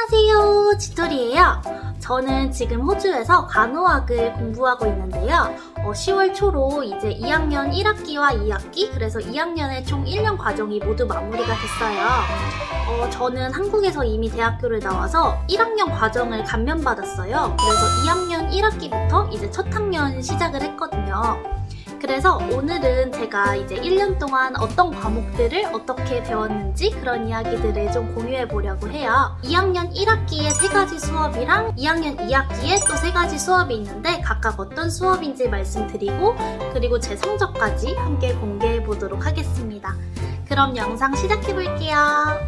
안녕하세요, 지토리예요. 저는 지금 호주에서 간호학을 공부하고 있는데요. 어, 10월 초로 이제 2학년 1학기와 2학기, 그래서 2학년의 총 1년 과정이 모두 마무리가 됐어요. 어, 저는 한국에서 이미 대학교를 나와서 1학년 과정을 감면받았어요. 그래서 2학년 1학기부터 이제 첫 학년 시작을 했거든요. 그래서 오늘은 제가 이제 1년 동안 어떤 과목들을 어떻게 배웠는지 그런 이야기들을 좀 공유해 보려고 해요. 2학년 1학기에 세 가지 수업이랑 2학년 2학기에 또 세 가지 수업이 있는데 각각 어떤 수업인지 말씀드리고 그리고 제 성적까지 함께 공개해 보도록 하겠습니다. 그럼 영상 시작해 볼게요.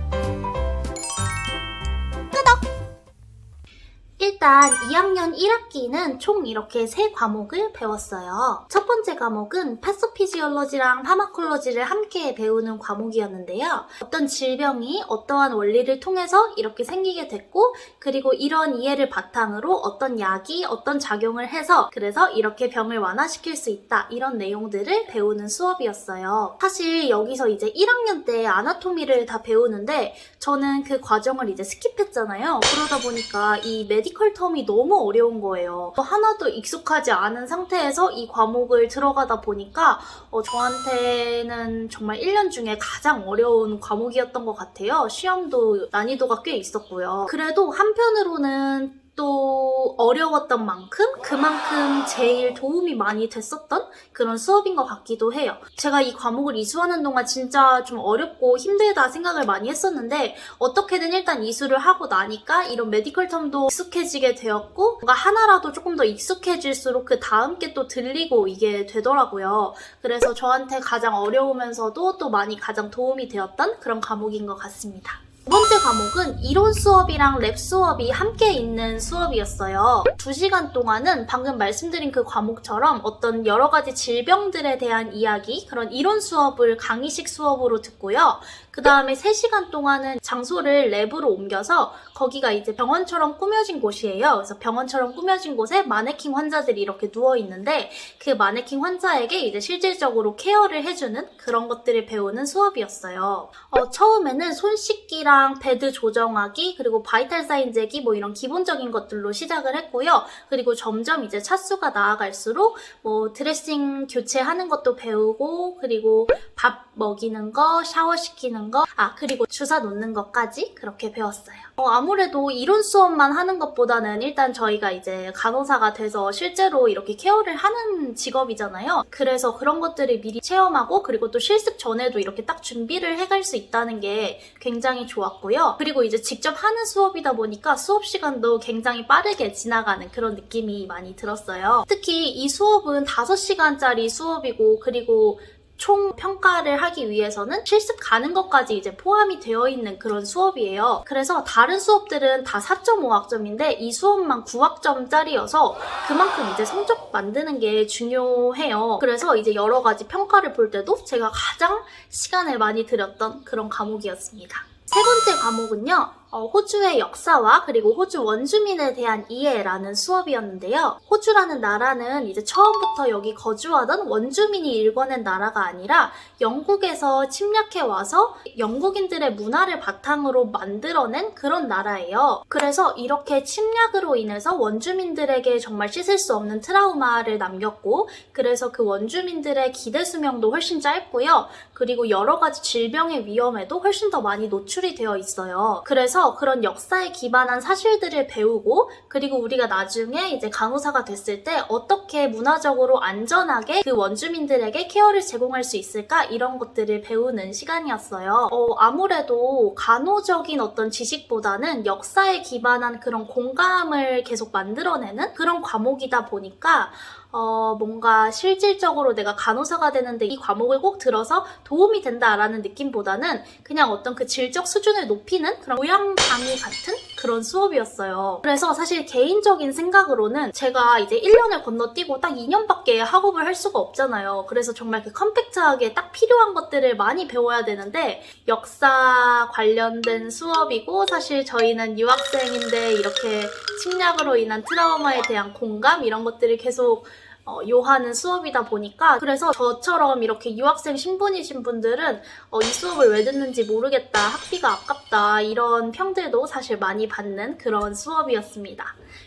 일단 2학년 1학기는 총 이렇게 세 과목을 배웠어요. 첫 번째 과목은 파소피지올로지랑 파마콜로지를 함께 배우는 과목이었는데요. 어떤 질병이 어떠한 원리를 통해서 이렇게 생기게 됐고 그리고 이런 이해를 바탕으로 어떤 약이 어떤 작용을 해서 그래서 이렇게 병을 완화시킬 수 있다 이런 내용들을 배우는 수업이었어요. 사실 여기서 이제 1학년 때 아나토미를 다 배우는데 저는 그 과정을 이제 스킵했잖아요. 그러다 보니까 이 메디컬 텀이 너무 어려운 거예요. 하나도 익숙하지 않은 상태에서 이 과목을 들어가다 보니까 어, 저한테는 정말 1년 중에 가장 어려운 과목이었던 것 같아요. 시험도 난이도가 꽤 있었고요. 그래도 한편으로는 또 어려웠던 만큼 그만큼 제일 도움이 많이 됐었던 그런 수업인 것 같기도 해요. 제가 이 과목을 이수하는 동안 진짜 좀 어렵고 힘들다 생각을 많이 했었는데 어떻게든 일단 이수를 하고 나니까 이런 메디컬 텀도 익숙해지게 되었고 뭔가 하나라도 조금 더 익숙해질수록 그 다음 게 또 들리고 이게 되더라고요. 그래서 저한테 가장 어려우면서도 또 많이 가장 도움이 되었던 그런 과목인 것 같습니다. 두 번째 과목은 이론 수업이랑 랩 수업이 함께 있는 수업이었어요. 두 시간 동안은 방금 말씀드린 그 과목처럼 어떤 여러 가지 질병들에 대한 이야기, 그런 이론 수업을 강의식 수업으로 듣고요. 그 다음에 3시간 동안은 장소를 랩으로 옮겨서 거기가 이제 병원처럼 꾸며진 곳이에요. 그래서 병원처럼 꾸며진 곳에 마네킹 환자들이 이렇게 누워 있는데 그 마네킹 환자에게 이제 실질적으로 케어를 해주는 그런 것들을 배우는 수업이었어요. 어, 처음에는 손 씻기랑 베드 조정하기 그리고 바이탈 사인 재기 뭐 이런 기본적인 것들로 시작을 했고요. 그리고 점점 이제 차수가 나아갈수록 뭐 드레싱 교체하는 것도 배우고 그리고 밥 먹이는 거, 샤워 시키는 거, 아 그리고 주사 놓는 것까지 그렇게 배웠어요. 어, 아무래도 이론 수업만 하는 것보다는 일단 저희가 이제 간호사가 돼서 실제로 이렇게 케어를 하는 직업이잖아요. 그래서 그런 것들을 미리 체험하고 그리고 또 실습 전에도 이렇게 딱 준비를 해갈 수 있다는 게 굉장히 좋았고요. 그리고 이제 직접 하는 수업이다 보니까 수업 시간도 굉장히 빠르게 지나가는 그런 느낌이 많이 들었어요. 특히 이 수업은 5시간짜리 수업이고 그리고 총 평가를 하기 위해서는 실습 가는 것까지 이제 포함이 되어 있는 그런 수업이에요. 그래서 다른 수업들은 다 4.5학점인데 이 수업만 9학점짜리여서 그만큼 이제 성적 만드는 게 중요해요. 그래서 이제 여러 가지 평가를 볼 때도 제가 가장 시간을 많이 들였던 그런 과목이었습니다. 세 번째 과목은요. 어, 호주의 역사와 그리고 호주 원주민에 대한 이해라는 수업이었는데요. 호주라는 나라는 이제 처음부터 여기 거주하던 원주민이 일궈낸 나라가 아니라 영국에서 침략해 와서 영국인들의 문화를 바탕으로 만들어낸 그런 나라예요. 그래서 이렇게 침략으로 인해서 원주민들에게 정말 씻을 수 없는 트라우마를 남겼고, 그래서 그 원주민들의 기대 수명도 훨씬 짧고요. 그리고 여러 가지 질병의 위험에도 훨씬 더 많이 노출이 되어 있어요. 그래서 그런 역사에 기반한 사실들을 배우고 그리고 우리가 나중에 이제 간호사가 됐을 때 어떻게 문화적으로 안전하게 그 원주민들에게 케어를 제공할 수 있을까 이런 것들을 배우는 시간이었어요. 어, 아무래도 간호적인 어떤 지식보다는 역사에 기반한 그런 공감을 계속 만들어내는 그런 과목이다 보니까 어, 뭔가 실질적으로 내가 간호사가 되는데 이 과목을 꼭 들어서 도움이 된다라는 느낌보다는 그냥 어떤 그 질적 수준을 높이는 그런 요양 강의 같은 그런 수업이었어요. 그래서 사실 개인적인 생각으로는 제가 이제 1년을 건너뛰고 딱 2년밖에 학업을 할 수가 없잖아요. 그래서 정말 그 컴팩트하게 딱 필요한 것들을 많이 배워야 되는데 역사 관련된 수업이고 사실 저희는 유학생인데 이렇게 침략으로 인한 트라우마에 대한 공감 이런 것들을 계속 어, 요하는 수업이다 보니까 그래서 저처럼 이렇게 유학생 신분이신 분들은 어, 이 수업을 왜 듣는지 모르겠다, 학비가 아깝다 이런 평들도 사실 많이 받는 그런 수업이었습니다.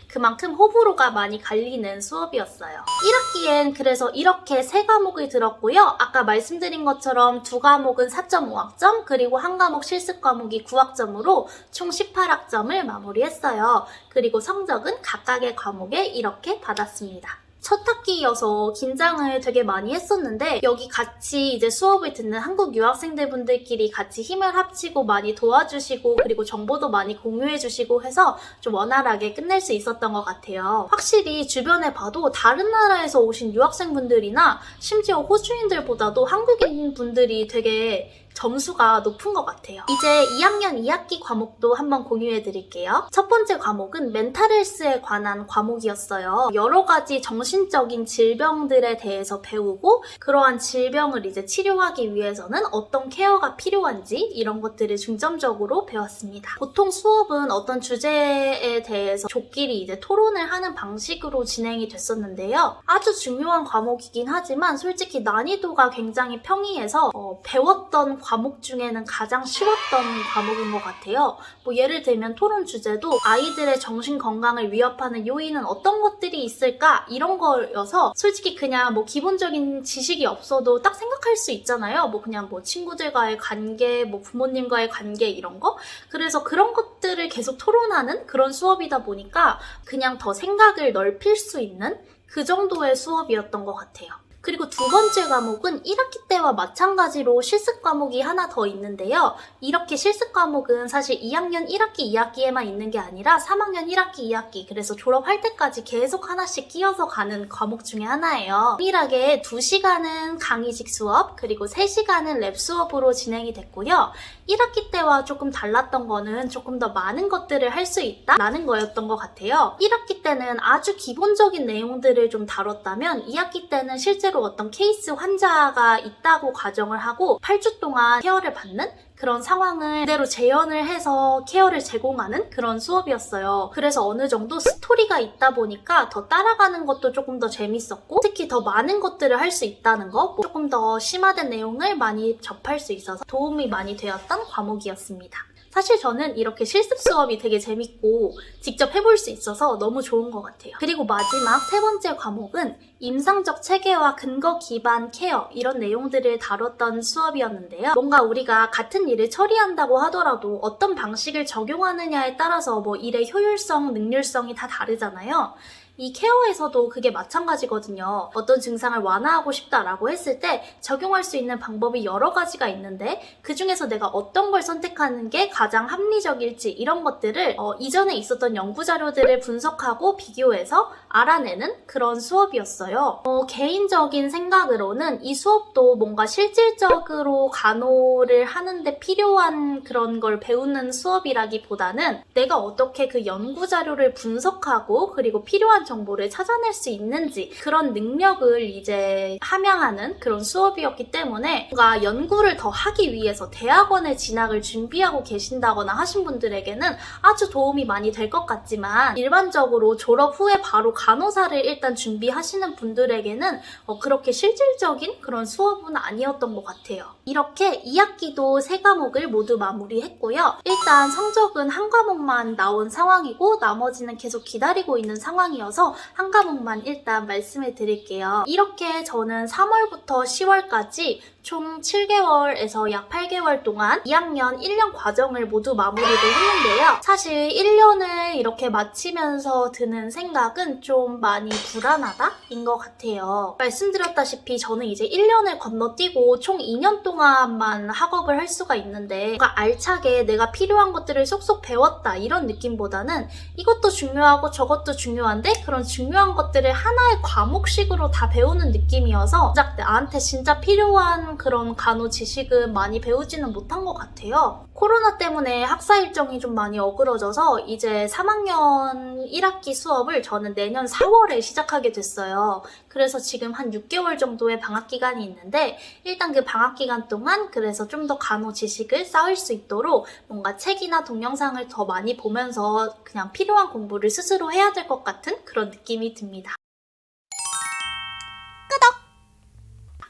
그만큼 호불호가 많이 갈리는 수업이었어요. 1학기엔 그래서 이렇게 세 과목을 들었고요. 아까 말씀드린 것처럼 두 과목은 4.5학점 그리고 한 과목 실습 과목이 9학점으로 총 18학점을 마무리했어요. 그리고 성적은 각각의 과목에 이렇게 받았습니다. 첫 학기여서 긴장을 되게 많이 했었는데 여기 같이 이제 수업을 듣는 한국 유학생들 분들끼리 같이 힘을 합치고 많이 도와주시고 그리고 정보도 많이 공유해주시고 해서 좀 원활하게 끝낼 수 있었던 것 같아요. 확실히 주변에 봐도 다른 나라에서 오신 유학생 분들이나 심지어 호주인들보다도 한국인 분들이 되게 점수가 높은 것 같아요. 이제 2학년 2학기 과목도 한번 공유해 드릴게요. 첫 번째 과목은 멘탈 헬스에 관한 과목이었어요. 여러 가지 정신적인 질병들에 대해서 배우고 그러한 질병을 이제 치료하기 위해서는 어떤 케어가 필요한지 이런 것들을 중점적으로 배웠습니다. 보통 수업은 어떤 주제에 대해서 족끼리 이제 토론을 하는 방식으로 진행이 됐었는데요. 아주 중요한 과목이긴 하지만 솔직히 난이도가 굉장히 평이해서 어, 배웠던 과목 중에는 가장 쉬웠던 과목인 것 같아요. 뭐 예를 들면 토론 주제도 아이들의 정신 건강을 위협하는 요인은 어떤 것들이 있을까 이런 거여서 솔직히 그냥 뭐 기본적인 지식이 없어도 딱 생각할 수 있잖아요. 뭐 그냥 뭐 친구들과의 관계, 뭐 부모님과의 관계 이런 거. 그래서 그런 것들을 계속 토론하는 그런 수업이다 보니까 그냥 더 생각을 넓힐 수 있는 그 정도의 수업이었던 것 같아요. 그리고 두 번째 과목은 1학기 때와 마찬가지로 실습 과목이 하나 더 있는데요. 이렇게 실습 과목은 사실 2학년 1학기, 2학기에만 있는 게 아니라 3학년 1학기, 2학기 그래서 졸업할 때까지 계속 하나씩 끼어서 가는 과목 중에 하나예요. 동일하게 2시간은 강의직 수업 그리고 3시간은 랩 수업으로 진행이 됐고요. 1학기 때와 조금 달랐던 거는 조금 더 많은 것들을 할 수 있다라는 거였던 것 같아요. 1학기 때는 아주 기본적인 내용들을 좀 다뤘다면 2학기 때는 실제로 어떤 케이스 환자가 있다고 가정을 하고 8주 동안 케어를 받는 그런 상황을 그대로 재현을 해서 케어를 제공하는 그런 수업이었어요. 그래서 어느 정도 스토리가 있다 보니까 더 따라가는 것도 조금 더 재밌었고 특히 더 많은 것들을 할 수 있다는 거, 뭐 조금 더 심화된 내용을 많이 접할 수 있어서 도움이 많이 되었던 과목이었습니다. 사실 저는 이렇게 실습 수업이 되게 재밌고 직접 해볼 수 있어서 너무 좋은 것 같아요. 그리고 마지막 세 번째 과목은 임상적 체계와 근거 기반 케어 이런 내용들을 다뤘던 수업이었는데요. 뭔가 우리가 같은 일을 처리한다고 하더라도 어떤 방식을 적용하느냐에 따라서 뭐 일의 효율성, 능률성이 다 다르잖아요. 이 케어에서도 그게 마찬가지거든요. 어떤 증상을 완화하고 싶다라고 했을 때 적용할 수 있는 방법이 여러 가지가 있는데 그 중에서 내가 어떤 걸 선택하는 게 가장 합리적일지 이런 것들을 어, 이전에 있었던 연구 자료들을 분석하고 비교해서 알아내는 그런 수업이었어요. 어, 개인적인 생각으로는 이 수업도 뭔가 실질적으로 간호를 하는데 필요한 그런 걸 배우는 수업이라기보다는 내가 어떻게 그 연구 자료를 분석하고 그리고 필요한 정보를 찾아낼 수 있는지 그런 능력을 이제 함양하는 그런 수업이었기 때문에 뭔가 연구를 더 하기 위해서 대학원에 진학을 준비하고 계신다거나 하신 분들에게는 아주 도움이 많이 될 것 같지만 일반적으로 졸업 후에 바로 간호사를 일단 준비하시는 분들에게는 어, 그렇게 실질적인 그런 수업은 아니었던 것 같아요. 이렇게 2학기도 세 과목을 모두 마무리했고요. 일단 성적은 한 과목만 나온 상황이고 나머지는 계속 기다리고 있는 상황이어서 한 과목만 일단 말씀해 드릴게요. 이렇게 저는 3월부터 10월까지 총 7개월에서 약 8개월 동안 2학년 1년 과정을 모두 마무리를 했는데요. 사실 1년을 이렇게 마치면서 드는 생각은 좀 많이 불안하다인 것 같아요. 말씀드렸다시피 저는 이제 1년을 건너뛰고 총 2년 동안만 학업을 할 수가 있는데 뭔가 알차게 내가 필요한 것들을 쏙쏙 배웠다 이런 느낌보다는 이것도 중요하고 저것도 중요한데 그런 중요한 것들을 하나의 과목식으로 다 배우는 느낌이어서 정작 나한테 진짜 필요 한 그런 간호 지식은 많이 배우지는 못한 것 같아요. 코로나 때문에 학사 일정이 좀 많이 어그러져서 이제 3학년 1학기 수업을 저는 내년 4월에 시작하게 됐어요. 그래서 지금 한 6개월 정도의 방학 기간이 있는데 일단 그 방학 기간 동안 그래서 좀 더 간호 지식을 쌓을 수 있도록 뭔가 책이나 동영상을 더 많이 보면서 그냥 필요한 공부를 스스로 해야 될 것 같은 그런 느낌이 듭니다.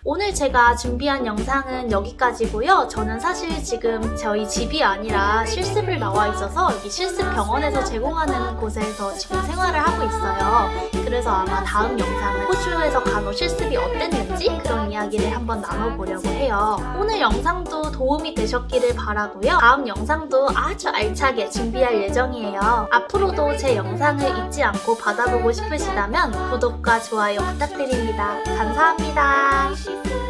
오늘 제가 준비한 영상은 여기까지고요. 저는 사실 지금 저희 집이 아니라 실습을 나와 있어서 여기 실습 병원에서 제공하는 곳에서 지금 생활을 하고 있어요. 그래서 아마 다음 영상은 호주에서 간호 실습이 어땠는지 그런 이야기를 한번 나눠보려고 해요. 오늘 영상도 도움이 되셨기를 바라고요. 다음 영상도 아주 알차게 준비할 예정이에요. 앞으로도 제 영상을 잊지 않고 받아보고 싶으시다면 구독과 좋아요 부탁드립니다. 감사합니다. Happy